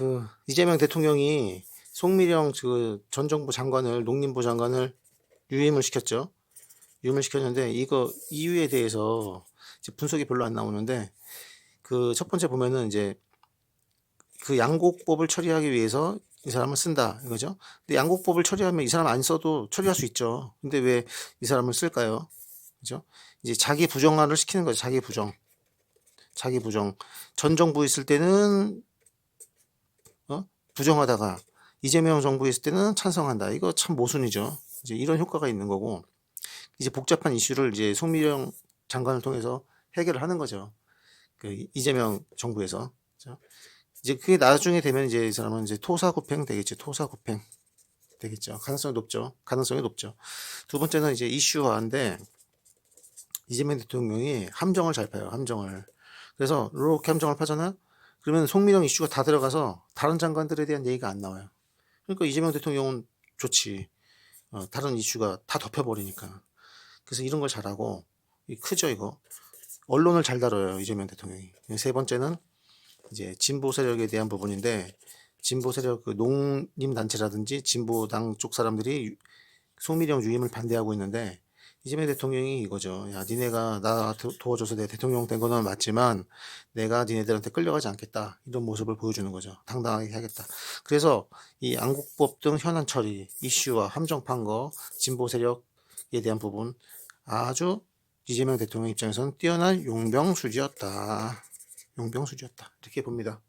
그 이재명 대통령이 송미령 그 전 정부 장관을 농림부 장관을 유임을 시켰죠. 유임을 시켰는데 이거 이유에 대해서 이제 분석이 별로 안 나오는데 그 첫 번째 보면은 이제 그 양곡법을 처리하기 위해서 이 사람을 쓴다 이거죠. 근데 양곡법을 처리하면 이 사람 안 써도 처리할 수 있죠. 근데 왜 이 사람을 쓸까요? 그죠? 이제 자기 부정화를 시키는 거죠. 자기 부정. 자기 부정. 전 정부 있을 때는 어? 부정하다가 이재명 정부 있을 때는 찬성한다. 이거 참 모순이죠. 이제 이런 효과가 있는 거고 이제 복잡한 이슈를 이제 송미령 장관을 통해서 해결을 하는 거죠. 그 이재명 정부에서. 그죠? 이제 그게 나중에 되면 이제 이 사람은 이제 토사구팽 되겠죠. 토사구팽 되겠죠. 가능성이 높죠. 가능성이 높죠. 두 번째는 이제 이슈화인데 이재명 대통령이 함정을 잘 파요. 함정을. 그래서 이렇게 함정을 파잖아요. 그러면 송미령 이슈가 다 들어가서 다른 장관들에 대한 얘기가 안 나와요. 그러니까 이재명 대통령은 좋지. 어, 다른 이슈가 다 덮여버리니까. 그래서 이런 걸 잘하고 이 크죠 이거. 언론을 잘 다뤄요 이재명 대통령이. 세 번째는 이제 진보 세력에 대한 부분인데 진보 세력 그 농림 단체라든지 진보당 쪽 사람들이 유- 송미령 유임을 반대하고 있는데 이재명 대통령이 이거죠. 야, 니네가 나 도- 도와줘서 내 대통령 된 거는 맞지만 내가 니네들한테 끌려가지 않겠다. 이런 모습을 보여주는 거죠. 당당하게 하겠다. 그래서 이 안국법 등 현안 처리, 이슈와 함정 판 거, 진보 세력에 대한 부분 아주 이재명 대통령 입장에서는 뛰어난 용병수지였다. 용병수지였다. 이렇게 봅니다.